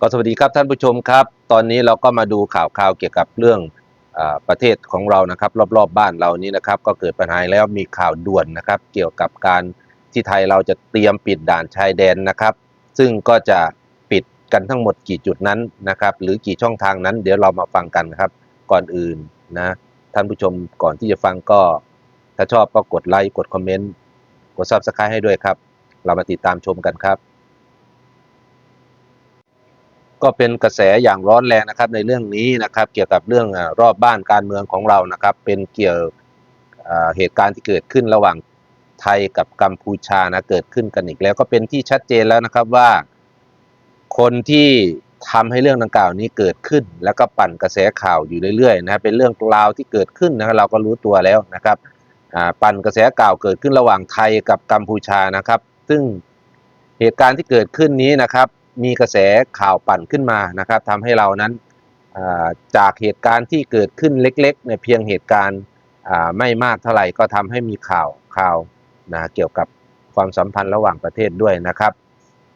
ก็สวัสดีครับท่านผู้ชมครับ ตอนนี้เราก็มาดูข่าวข่าวเกี่ยวกับเรื่องอประเทศของเรานะครับ รอบๆบบ้านเรานี้นะครับ ก็เกิดปัญหาแล้วมีข่าวด่วนนะครับ เกี่ยวกับการที่ไทยเราจะเตรียมปิดด่านชายแดนนะครับ ซึ่งก็จะปิดกันทั้งหมดกี่จุดนั้นนะครับ หรือกี่ช่องทางนั้น เดี๋ยวเรามาฟังกันนครับ ก่อนอื่นนะท่านผู้ชมก่อนที่จะฟังก็ ถ้าชอบก็กดไลค์กดคอมเมนต์กด Subscribe ให้ด้วยครับ เรามาติดตามชมกันครับ ก็เป็นกระแสอย่างร้อนแรงนะครับในเรื่องนี้นะครับ เกี่ยวกับเรื่องรอบบ้านการเมืองของเรานะครับ เป็นเกี่ยวเหตุการณ์ที่เกิดขึ้นระหว่างไทยกับกัมพูชานะเกิดขึ้นกันอีกแล้วก็เป็นที่ชัดเจนแล้วนะครับว่า คนที่ทำให้เรื่องดังกล่าวนี้เกิดขึ้น แล้วก็ปั่นกระแสข่าวอยู่เรื่อยๆนะครับเป็นเรื่องราวที่เกิดขึ้นนะครับเราก็รู้ตัวแล้วนะครับปั่นกระแสข่าวเกิดขึ้นระหว่างไทยกับกัมพูชานะครับ ซึ่งเหตุการณ์ที่เกิดขึ้นนี้นะครับ มีกระแสข่าวปั่นขึ้นมานะครับทำให้เรานั้นจากเหตุการณ์ที่เกิดขึ้นเล็กๆเนี่ยเพียงเหตุการณ์ไม่มากเท่าไหร่ก็ทำให้มีข่าวข่าวนะเกี่ยวกับความสัมพันธ์ระหว่างประเทศด้วยนะครับ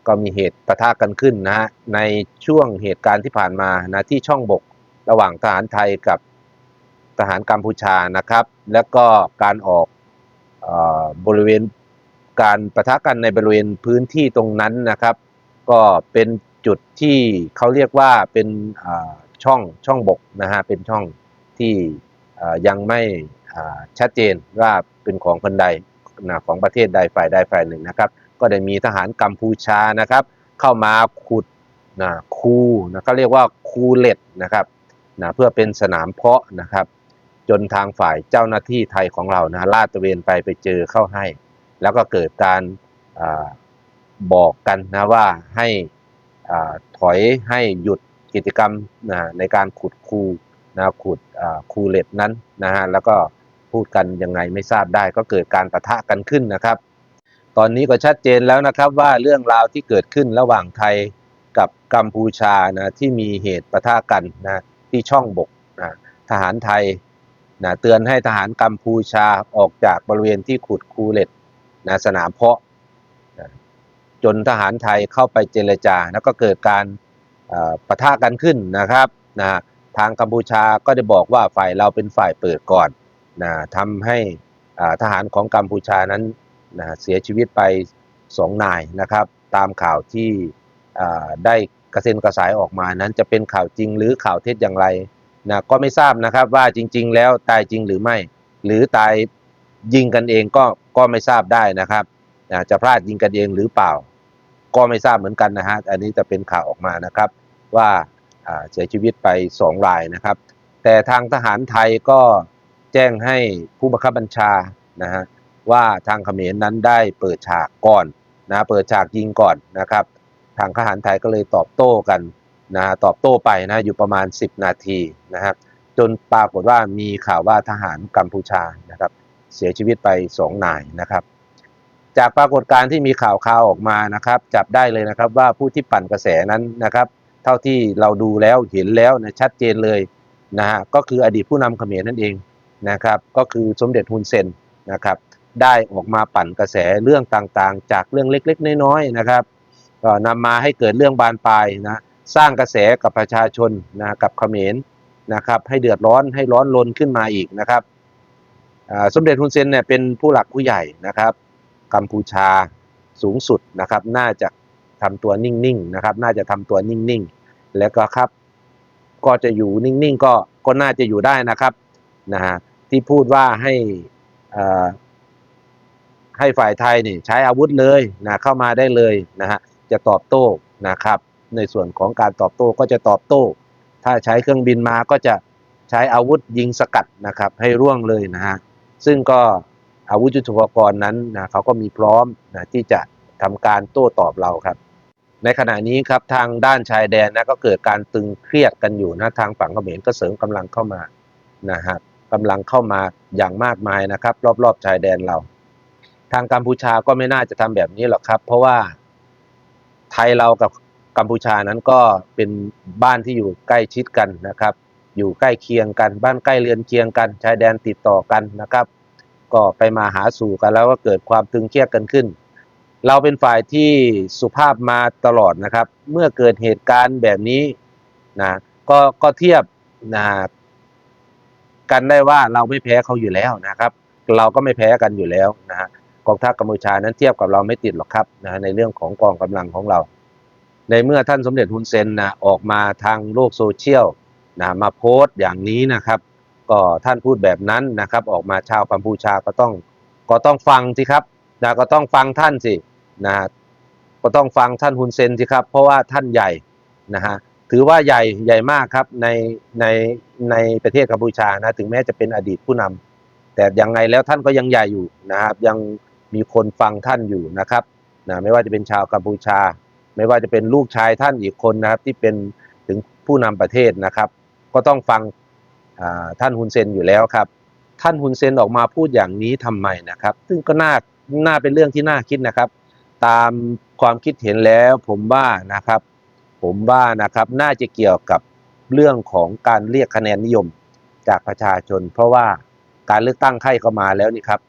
ก็มีเหตุปะทะกันขึ้นนะฮะในช่วงเหตุการณ์ที่ผ่านมานะที่ช่องบกระหว่างทหารไทยกับทหารกัมพูชานะครับ แล้วก็การออกอบริเวณการปะทะกันในบริเวณพื้นที่ตรงนั้นนะครับ ก็เป็นจุดที่เขาเรียกว่าเป็นช่องช่องบกนะฮะเป็นช่องที่ยังไม่ชัดเจนว่าเป็นของคนใดนะของประเทศใดฝ่ายใดฝ่ายหนึ่งนะครับ ก็ได้มีทหารกัมพูชานะครับ เข้ามาขุดนะคูนะเขาเรียกว่าคูเล็ดนะครับนะเพื่อเป็นสนามเพาะนะครับ จนทางฝ่ายเจ้าหน้าที่ไทยของเรานะลาดตระเวนไปไปเจอเข้าให้ แล้วก็เกิดการ บอกกันนะว่าให้ถอยให้หยุดกิจกรรมนะในการขุดคูนะขุดคูเล็ดนั้นนะฮะแล้วก็พูดกันยังไงไม่ทราบได้ก็เกิดการประทะกันขึ้นนะครับ ตอนนี้ก็ชัดเจนแล้วนะครับว่าเรื่องราวที่เกิดขึ้นระหว่างไทยกับกัมพูชานะที่มีเหตุปะทะกันนะที่ช่องบกนะทหารไทยนะเตือนให้ทหารกัมพูชาออกจากบริเวณที่ขุดคูเล็ดนะสนามเพาะ จนทหารไทยเข้าไปเจรจา แล้วก็เกิดการเอ่อปะทะกันขึ้นนะครับนะทางกัมพูชาก็ได้บอกว่าฝ่ายเราเป็นฝ่ายเปิดก่อนนะทำให้ทหารของกัมพูชานั้นนะเสียชีวิตไปสองนายนะครับ ตามข่าวที่ได้กระเซ็นกระสายออกมานั้นจะเป็นข่าวจริงหรือข่าวเท็จอย่างไรนะก็ไม่ทราบนะครับว่าจริง ๆ แล้วตายจริงหรือไม่ หรือตายยิงกันเองก็ก็ไม่ทราบได้นะครับนะจะพลาดยิงกันเองหรือเปล่า ก็ไม่ทราบเหมือนกันนะฮะ อันนี้จะเป็นข่าวออกมานะครับ ว่าเสียชีวิตไปสองรายนะครับ แต่ทางทหารไทยก็แจ้งให้ผู้บังคับบัญชานะฮะว่าทางเขมรนั้นได้เปิดฉากก่อนนะเปิดฉากยิงก่อนนะครับ ทางทหารไทยก็เลยตอบโต้กันนะตอบโต้ไปนะอยู่ประมาณ 10 นาทีนะครับจนปรากฏว่ามีข่าวว่าทหารกัมพูชานะครับ เสียชีวิตไป 2 นายนะครับ จากปรากฏการณ์ที่มีข่าวข่าวออกมานะครับ จับได้เลยนะครับว่าผู้ที่ปั่นกระแสนั้นนะครับ เท่าที่เราดูแล้วเห็นแล้วนะชัดเจนเลยนะฮะก็คืออดีตผู้นำเขมรนั่นเองนะครับ ก็คือสมเด็จฮุนเซนนะครับ ได้ออกมาปั่นกระแสเรื่องต่างๆ จากเรื่องเล็กๆ น้อยๆนะครับก็นำมาให้เกิดเรื่องบานปลายนะสร้างกระแสกับประชาชนนะกับเขมรนะครับ ให้เดือดร้อนให้ร้อนรนขึ้นมาอีกนะครับสมเด็จฮุนเซนเนี่ยเป็นผู้หลักผู้ใหญ่นะครับ กัมพูชาสูงสุดนะครับ น่าจะทำตัวนิ่งๆนะครับ น่าจะทำตัวนิ่งๆ แล้วก็ครับ ก็จะอยู่นิ่งๆก็ก็น่าจะอยู่ได้นะครับนะฮะที่พูดว่าให้อ่าให้ฝ่ายไทยนี่ใช้อาวุธเลยนะเข้ามาได้เลยนะฮะจะตอบโต้นะครับ ในส่วนของการตอบโต้ก็จะตอบโต้ ถ้าใช้เครื่องบินมาก็จะใช้อาวุธยิงสกัดนะครับ ให้ร่วงเลยนะฮะซึ่งก็ อาวุธยุทโธปกรณ์นั้นนะเขาก็มีพร้อมนะที่จะทำการโต้ตอบเราครับ ในขณะนี้ครับทางด้านชายแดนนะก็เกิดการตึงเครียดกันอยู่นะทางฝั่งเขมรก็เสริมกำลังเข้ามานะฮะกำลังเข้ามาอย่างมากมายนะครับ รอบๆชายแดนเรา ทางกัมพูชาก็ไม่น่าจะทำแบบนี้หรอกครับ เพราะว่าไทยเรากับกัมพูชานั้นก็เป็นบ้านที่อยู่ใกล้ชิดกันนะครับ อยู่ใกล้เคียงกัน บ้านใกล้เรือนเคียงกัน ชายแดนติดต่อกันนะครับ ก็ไปมาหาสู่กันแล้วก็เกิดความตึงเครียดกันขึ้น เราเป็นฝ่ายที่สุภาพมาตลอดนะครับ เมื่อเกิดเหตุการณ์แบบนี้นะก็ก็เทียบนะกันได้ว่าเราไม่แพ้เขาอยู่แล้วนะครับ เราก็ไม่แพ้กันอยู่แล้วนะฮะกองทัพกัมพูชานั้นเทียบกับเราไม่ติดหรอกครับนะในเรื่องของกองกำลังของเรา ในเมื่อท่านสมเด็จฮุนเซนนะออกมาทางโลกโซเชียลนะมาโพสต์อย่างนี้นะครับ ก็ท่านพูดแบบนั้นนะครับ ออกมาชาวกัมพูชาก็ต้องก็ต้องฟังสิครับนะก็ต้องฟังท่านสินะก็ต้องฟังท่านฮุนเซนสิครับ เพราะว่าท่านใหญ่นะฮะถือว่าใหญ่ใหญ่มากครับในในในประเทศกัมพูชานะถึงแม้จะเป็นอดีตผู้นำแต่ยังไงแล้วท่านก็ยังใหญ่อยู่นะครับ ยังมีคนฟังท่านอยู่นะครับนะไม่ว่าจะเป็นชาวกัมพูชา ไม่ว่าจะเป็นลูกชายท่านอีกคนนะครับ ที่เป็นถึงผู้นำประเทศนะครับ ก็ต้องฟัง ท่านฮุนเซนอยู่แล้วครับ ท่านฮุนเซนออกมาพูดอย่างนี้ทำไมนะครับ ซึ่งก็น่าน่าเป็นเรื่องที่น่าคิดนะครับ ตามความคิดเห็นแล้วผมว่านะครับ ผมว่านะครับน่าจะเกี่ยวกับเรื่องของการเรียกคะแนนนิยมจากประชาชน เพราะว่าการเลือกตั้งใกล้เข้ามาแล้วนี่ครับ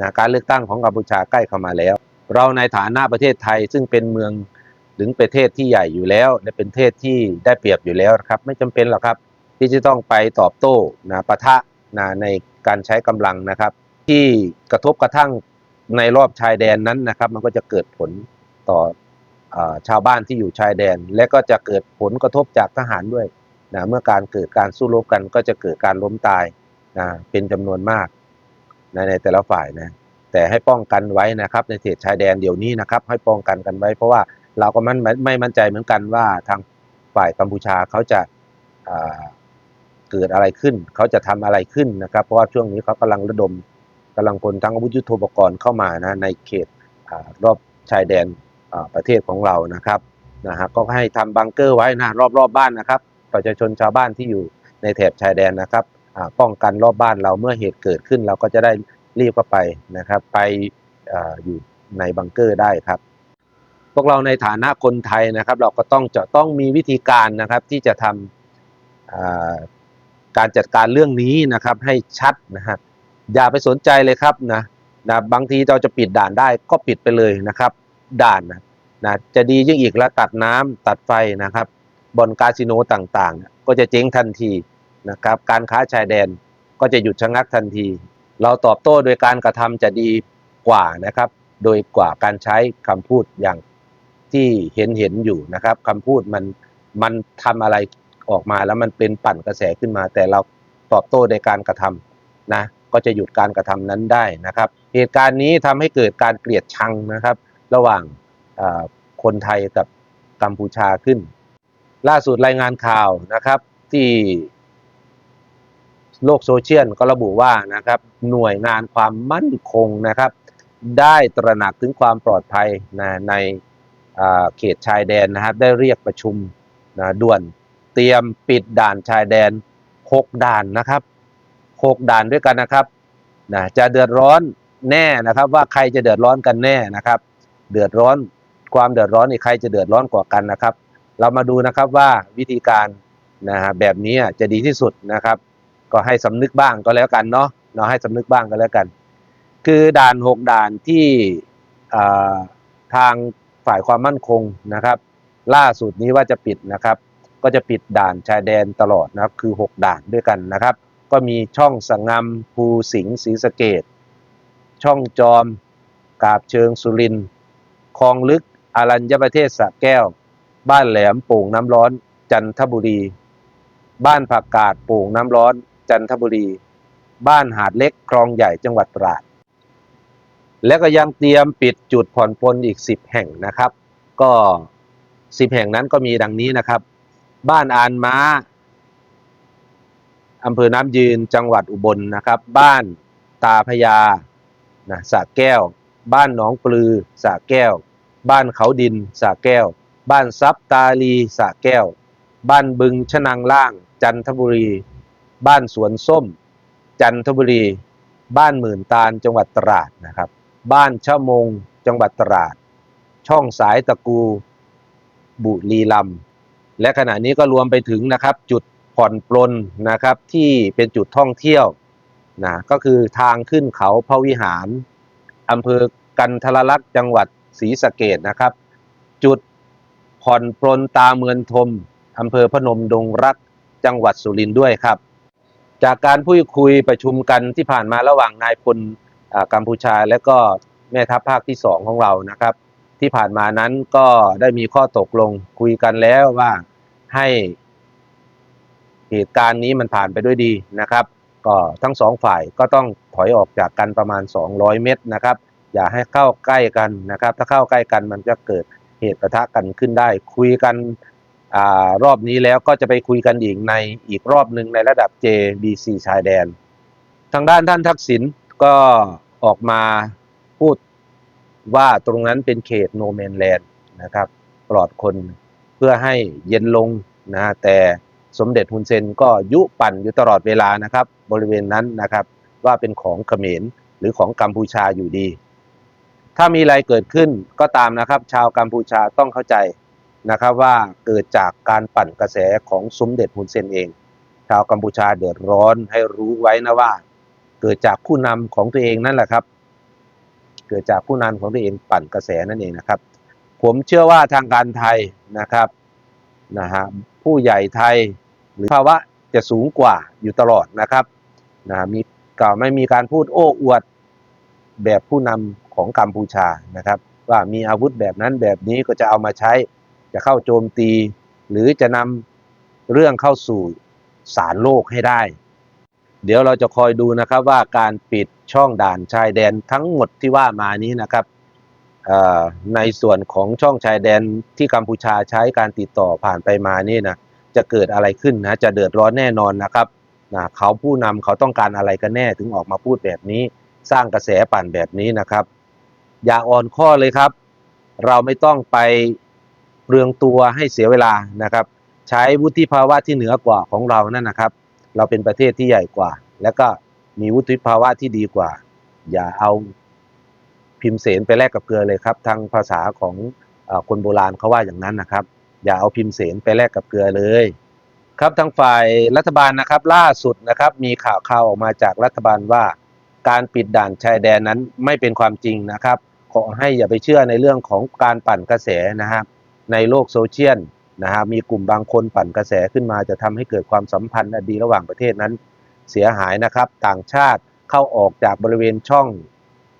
นะการเลือกตั้งของกัมพูชาใกล้เข้ามาแล้ว เราในฐานะประเทศไทยซึ่งเป็นเมืองหรือประเทศที่ใหญ่อยู่แล้ว และเป็นประเทศที่ได้เปรียบอยู่แล้วนะครับ ไม่จำเป็นหรอกครับ ที่จะต้องไปตอบโต้นะปะทะนะในการใช้กำลังนะครับ ที่กระทบกระทั่งในรอบชายแดนนั้นนะครับ มันก็จะเกิดผลต่ออชาวบ้านที่อยู่ชายแดน และก็จะเกิดผลกระทบจากทหารด้วยนะเมื่อการเกิดการสู้รบกันก็จะเกิดการล้มตายนะเป็นจำนวนมากนะในแต่ละฝ่ายนะแต่ให้ป้องกันไว้นะครับ ในเขตชายแดนเดี๋ยวนี้นะครับ ให้ป้องกันกันไว้ เพราะว่าเราก็มันไม่มั่นใจเหมือนกันว่าทางฝ่ายกัมพูชาเขาจะอ่า เกิดอะไรขึ้น เขาจะทำอะไรขึ้นนะครับ เพราะว่าช่วงนี้เขากำลังระดมกำลังพลทั้งอาวุธยุทโธปกรณ์เข้ามานะในเขตอรอบชายแดนประเทศของเรานะครับนะฮะก็ให้ทำบังเกอร์ไว้นะรอบๆบบ้านนะครับ ประชาชนชาวบ้านที่อยู่ในแถบชายแดนนะครับป้องกันรอบบ้านเราเมื่อเหตุเกิดขึ้น เราก็จะได้รีบเข้าไปนะครับ ไปออยู่ในบังเกอร์ได้ครับ พวกเราในฐานะคนไทยนะครับ เราก็ต้องจะต้องมีวิธีการนะครับที่จะทำ การจัดการเรื่องนี้นะครับให้ชัดนะฮะอย่าไปสนใจเลยครับนะนะบางทีเราจะปิดด่านได้ก็ปิดไปเลยนะครับ ด่านนะนะจะดียิ่งอีกแล้วตัดน้ำตัดไฟนะครับบ่อนคาสิโนต่างๆ ก็จะเจ๊งทันทีนะครับการค้าชายแดนก็จะหยุดชะงักทันที เราตอบโต้โดยการกระทำจะดีกว่านะครับ โดยกว่าการใช้คำพูดอย่างที่เห็นเห็นอยู่นะครับคำพูดมันมันทำอะไร ออกมาแล้วมันเป็นปั่นกระแสขึ้นมา แต่เราตอบโต้ในการกระทำนะก็จะหยุดการกระทำนั้นได้นะครับ เหตุการณ์นี้ทำให้เกิดการเกลียดชังนะครับ ระหว่างคนไทยกับกัมพูชาขึ้น ล่าสุดรายงานข่าวนะครับที่โลกโซเชียลก็ระบุว่านะครับหน่วยงานความมั่นคงนะครับ ได้ตระหนักถึงความปลอดภัยนะในเขตชายแดนนะครับ ได้เรียกประชุมนะด่วน เตรียมปิดด่านชายแดน 6 ด่านนะครับ 6 ด่านด้วยกันนะครับนะจะเดือดร้อนแน่นะครับ ว่าใครจะเดือดร้อนกันแน่นะครับ เดือดร้อนความเดือดร้อนนี่ใครจะเดือดร้อนกว่ากันนะครับ เรามาดูนะครับว่าวิธีการนะฮะแบบนี้จะดีที่สุดนะครับ ก็ให้สำนึกบ้างก็แล้วกันเนาะเนาะให้สำนึกบ้างก็แล้วกัน คือด่าน 6 ด่านที่ทางฝ่ายความมั่นคงนะครับ ล่าสุดนี้ว่าจะปิดนะครับ ก็จะปิดด่านชายแดนตลอดนะครับคือ 6 ด่านด้วยกันนะครับ ก็มีช่องสังงามภูสิงห์ศรีสะเกดช่องจอมกาบเชิงสุรินทร์คลองลึกอารัญญประเทศสระแก้ว บ้านแหลมโป่งน้ำร้อนจันทบุรี บ้านผักกาดโป่งน้ำร้อนจันทบุรี บ้านหาดเล็กคลองใหญ่จังหวัดตราด และก็ยังเตรียมปิดจุดผ่อนปลนอีก 10 แห่งนะครับ ก็ 10 แห่งนั้นก็มีดังนี้นะครับ บ้านอานม้าอำเภอน้ำยืนจังหวัดอุบลนะครับ บ้านตาพญานะสะแก้ว บ้านหนองปลือสะแก้ว บ้านเขาดินสะแก้ว บ้านซับตาลีสะแก้ว บ้านบึงชะนังล่าง จันทบุรี บ้านสวนส้ม จันทบุรี บ้านหมื่นตาลจังหวัดตราดนะครับ บ้านชะมงจังหวัดตราด ช่องสายตะกู บุรีลำ และขณะนี้ก็รวมไปถึงนะครับจุดผ่อนปลนนะครับที่เป็นจุดท่องเที่ยวนะก็คือทางขึ้นเขาพระวิหารอำเภอกันทรลักษณ์จังหวัดศรีสะเกดนะครับ จุดผ่อนปลนตาเมือนทมอำเภอพนมดงรักจังหวัดสุรินทร์ด้วยครับ จากการพูดคุยประชุมกันที่ผ่านมาระหว่างนายพลอ่ากัมพูชา และก็แม่ทัพภาคที่สองของเรานะครับ ที่ผ่านมานั้นก็ได้มีข้อตกลงคุยกันแล้วว่าให้เหตุการณ์นี้มันผ่านไปด้วยดีนะครับ ก็ทั้งสองฝ่ายก็ต้องถอยออกจากกันประมาณ 200 เมตรนะครับ อย่าให้เข้าใกล้กันนะครับ ถ้าเข้าใกล้กันมันจะเกิดเหตุปะทะกันขึ้นได้ คุยกันอรอบนี้แล้วก็จะไปคุยกันอีกในอีกรอบหนึ่งในระดับ JBC ชายแดน ทางด้านท่านทักษิณก็ออกมาพูด ว่าตรงนั้นเป็นเขตโนแมนแลนด์นะครับ ปลอดคนเพื่อให้เย็นลงนะฮะแต่สมเด็จฮุนเซนก็ยุปั่นอยู่ตลอดเวลานะครับ บริเวณนั้นนะครับว่าเป็นของเขมรหรือของกัมพูชาอยู่ดี ถ้ามีอะไรเกิดขึ้นก็ตามนะครับ ชาวกัมพูชาต้องเข้าใจนะครับว่าเกิดจากการปั่นกระแสของสมเด็จฮุนเซนเอง ชาวกัมพูชาเดือดร้อนให้รู้ไว้นะว่า เกิดจากผู้นำของตัวเองนั่นแหละครับ เกิดจากผู้นำของตัวเองปั่นกระแสนั่นเองนะครับ ผมเชื่อว่าทางการไทยนะครับนะฮะผู้ใหญ่ไทยหรือภาวะจะสูงกว่าอยู่ตลอดนะครับนะฮะมีกล่าวไม่มีการพูดโอ้อวดแบบผู้นำของกัมพูชานะครับ ว่ามีอาวุธแบบนั้นแบบนี้ก็จะเอามาใช้ จะเข้าโจมตี หรือจะนำเรื่องเข้าสู่ศาลโลกให้ได้ เดี๋ยวเราจะคอยดูนะครับว่าการปิดช่องด่านชายแดนทั้งหมดที่ว่ามานี้นะครับในส่วนของช่องชายแดนที่กัมพูชาใช้การติดต่อผ่านไปมานี่นะจะเกิดอะไรขึ้นนะจะเดือดร้อนแน่นอนนะครับนะเขาผู้นำเขาต้องการอะไรกันแน่ถึงออกมาพูดแบบนี้ สร้างกระแสปั่นแบบนี้นะครับ อย่าอ่อนข้อเลยครับ เราไม่ต้องไปเปลืองตัวให้เสียเวลานะครับ ใช้วุฒิภาวะที่เหนือกว่าของเรานั่นนะครับ เราเป็นประเทศที่ใหญ่กว่า แล้วก็มีวุฒิภาวะที่ดีกว่า อย่าเอาพิมพ์เสนไปแลกกับเกลือเลยครับทางภาษาของอคนโบราณเขาว่าอย่างนั้นนะครับ อย่าเอาพิมพ์เสนไปแลกกับเกลือเลย ครับทางฝ่ายรัฐบาลนะครับ ล่าสุดนะครับมีข่าวข่าวออกมาจากรัฐบาลว่าการปิดด่านชายแดนนั้นไม่เป็นความจริงนะครับ ขอให้อย่าไปเชื่อในเรื่องของการปั่นกระแสนะครับ ในโลกโซเชียล นะฮะมีกลุ่มบางคนปั่นกระแสขึ้นมาจะทำให้เกิดความสัมพันธ์อดีระหว่างประเทศนั้นเสียหายนะครับ ต่างชาติเข้าออกจากบริเวณช่อง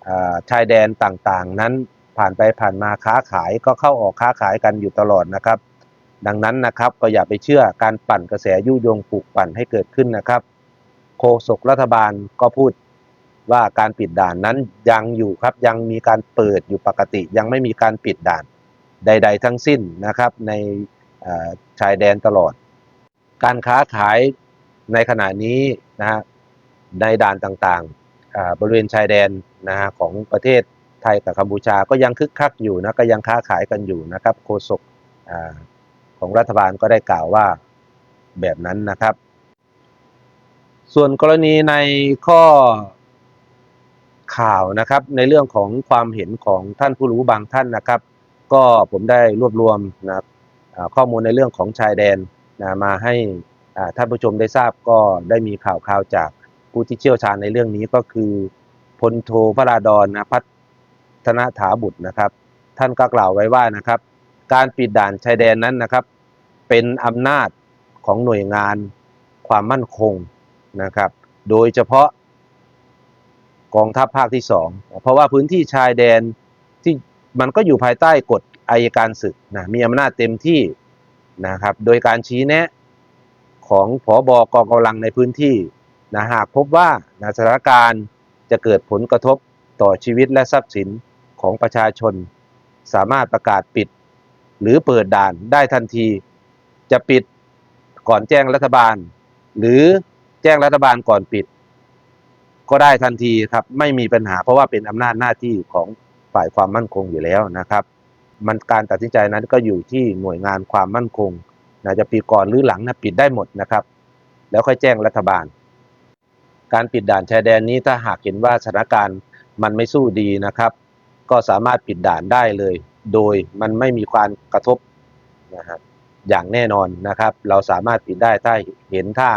อชายแดนต่างๆ นั้นผ่านไปผ่านมาค้าขายก็เข้าออกค้าขายกันอยู่ตลอดนะครับ ดังนั้นนะครับก็อย่าไปเชื่อการปั่นกระแสยุยงปลูกปั่นให้เกิดขึ้นนะครับ โฆษกรัฐบาลก็พูดว่าการปิดด่านนั้นยังอยู่ครับยังมีการเปิดอยู่ปกติ ยังไม่มีการปิดด่านใด ๆ ทั้งสิ้นนะครับใน ชายแดนตลอด การค้าขายในขณะนี้นะฮะในด่านต่างๆ บริเวณชายแดนนะฮะของประเทศไทยกับกัมพูชาก็ยังคึกคักอยู่นะก็ยังค้าขายกันอยู่นะครับโฆษกอของรัฐบาลก็ได้กล่าวว่าแบบนั้นนะครับ ส่วนกรณีในข้อข่าวนะครับในเรื่องของความเห็นของท่านผู้รู้บางท่านนะครับ ก็ผมได้รวบรวมนะ ข้อมูลในเรื่องของชายแดนนะมาให้ท่านผู้ชมได้ทราบก็ได้มีข่าวข่าวจากผู้ที่เชี่ยวชาญในเรื่องนี้ก็คือพลโทพระราดอนนะพัฒนถาบุตรนะครับ ท่านก็กล่าวไว้ว่านะครับ การปิดด่านชายแดนนั้นนะครับ เป็นอำนาจของหน่วยงานความมั่นคงนะครับ โดยเฉพาะกองทัพภาคที่สองเพราะว่าพื้นที่ชายแดน มันก็อยู่ภายใต้กฎอายการศึกนะมีอำนาจเต็มที่นะครับ โดยการชี้แนะของผอบกองกำลังในพื้นที่นะหากพบว่านะสถานการณ์จะเกิดผลกระทบต่อชีวิตและทรัพย์สินของประชาชน สามารถประกาศปิด หรือเปิดด่านได้ทันที จะปิดก่อนแจ้งรัฐบาล หรือแจ้งรัฐบาลก่อนปิด ก็ได้ทันทีครับไม่มีปัญหาเพราะว่าเป็นอำนาจหน้าที่ของ ฝ่ายความมั่นคงอยู่แล้วนะครับ มันการตัดสินใจนั้นก็อยู่ที่หน่วยงานความมั่นคงนะจะปิดก่อนหรือหลังนะปิดได้หมดนะครับ แล้วค่อยแจ้งรัฐบาล การปิดด่านชายแดนนี้ถ้าหากเห็นว่าสถานการณ์มันไม่สู้ดีนะครับ ก็สามารถปิดด่านได้เลย โดยมันไม่มีความกระทบนะครับอย่างแน่นอนนะครับ เราสามารถปิดได้ถ้าเห็นถ้า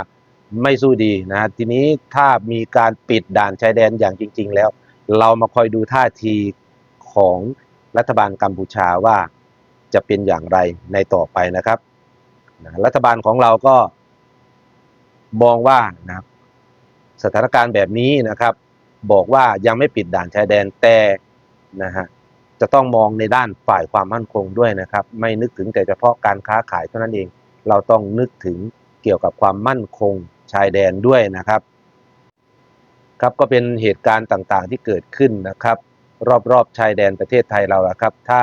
ไม่สู้ดีนะฮะทีนี้ถ้ามีการปิดด่านชายแดนอย่างจริง ๆ แล้ว เรามาคอยดูท่าที ของรัฐบาลกัมพูชาว่าจะเป็นอย่างไรในต่อไปนะครับนะรัฐบาลของเราก็มองว่านะครับสถานการณ์แบบนี้นะครับ บอกว่ายังไม่ปิดด่านชายแดนแต่นะฮะจะต้องมองในด้านฝ่ายความมั่นคงด้วยนะครับ ไม่นึกถึงแต่เฉพาะการค้าขายเท่านั้นเอง เราต้องนึกถึงเกี่ยวกับความมั่นคงชายแดนด้วยนะครับ ครับก็เป็นเหตุการณ์ต่างๆที่เกิดขึ้นนะครับ รอบๆชายแดนประเทศไทยเราละครับ ถ้า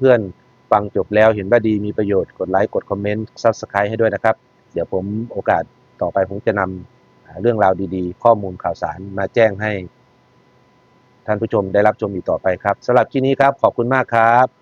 เพื่อนๆ ฟังจบแล้วเห็นว่าดีมีประโยชน์กดไลค์กดคอมเมนต์ซับสไครต์ให้ด้วยนะครับ เดี๋ยวผมโอกาสต่อไปผมจะนำอ่าเรื่องราวดีๆ ข้อมูลข่าวสารมาแจ้งให้ ท่านผู้ชมได้รับชมอีกต่อไปครับสำหรับที่นี้ครับ ขอบคุณมากครับ